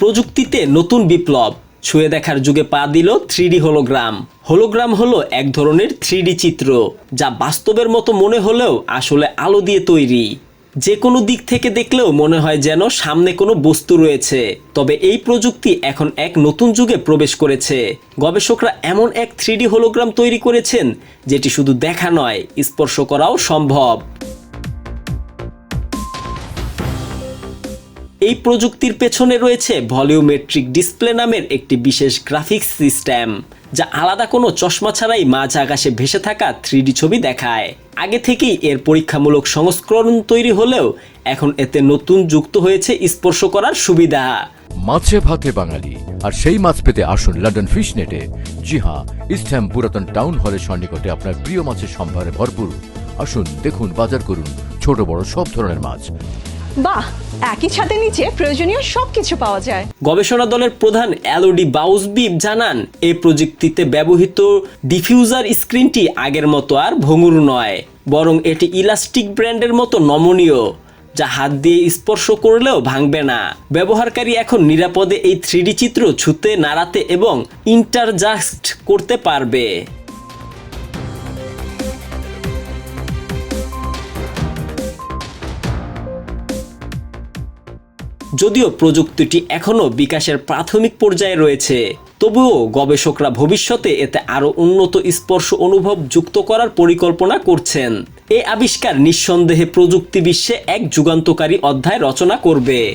প্রযুক্তিতে নতুন বিপ্লব। ছুঁয়ে দেখার যুগে পা দিল থ্রিডি হোলোগ্রাম। হোলোগ্রাম হলো এক ধরনের থ্রিডি চিত্র, যা বাস্তবের মতো মনে হলেও আসলে আলো দিয়ে তৈরি। যে কোনো দিক থেকে দেখলেও মনে হয় যেন সামনে কোনো বস্তু রয়েছে। তবে এই প্রযুক্তি এখন এক নতুন যুগে প্রবেশ করেছে। গবেষকরা এমন এক থ্রিডি হোলোগ্রাম তৈরি করেছেন, যেটি শুধু দেখা নয়, স্পর্শ করাও সম্ভব। এই প্রযুক্তির পেছনে রয়েছে ভলিওমেট্রিক ডিসপ্লে নামের একটি বিশেষ গ্রাফিক্স সিস্টেম, যা আলাদা কোনো চশমা ছাড়াই মাঝ আকাশে ভেসে থাকা থ্রিডি ছবি দেখায়। আগে থেকেই এর পরীক্ষামূলক সংস্করণ তৈরি হলেও এখন এতে নতুন যুক্ত হয়েছে স্পর্শ করার সুবিধা। মাছে ভাতে বাঙালি, আর সেই মাছ পেতে আসুন লন্ডন ফিশ নেটে জি হ্যাঁ ইস্টহ্যাম পুরাতন টাউন হলের সন্নিকটে আপনার প্রিয় মাছের সম্ভারে ভরপুর। আসুন, দেখুন, বাজার করুন ছোট বড় সব ধরনের মাছ। বাহ একই ছাদের নিচে প্রয়োজনীয় সবকিছু পাওয়া যায়। গবেষণা দলের প্রধান অ্যালোডি বাউসবিব জানান এই প্রযুক্তিতে ব্যবহৃত ডিফিউজার স্ক্রিনটি আগের মতো আর ভঙ্গুর নয়, বরং এটি ইলাস্টিক ব্র্যান্ডের মতো নমনীয়, যা হাত দিয়ে স্পর্শ করলেও ভাঙবে না। ব্যবহারকারী এখন নিরাপদে এই থ্রিডি চিত্র ছুতে, নাড়াতে এবং ইন্টারজাস্ট করতে পারবে। যদিও প্রযুক্তিটি এখনও বিকাশের প্রাথমিক পর্যায়ে রয়েছে, তবুও গবেষকরা ভবিষ্যতে এতে আরও উন্নত স্পর্শ অনুভব যুক্ত করার পরিকল্পনা করছেন। এ আবিষ্কার নিঃসন্দেহে প্রযুক্তি বিশ্বে এক যুগান্তকারী অধ্যায় রচনা করবে।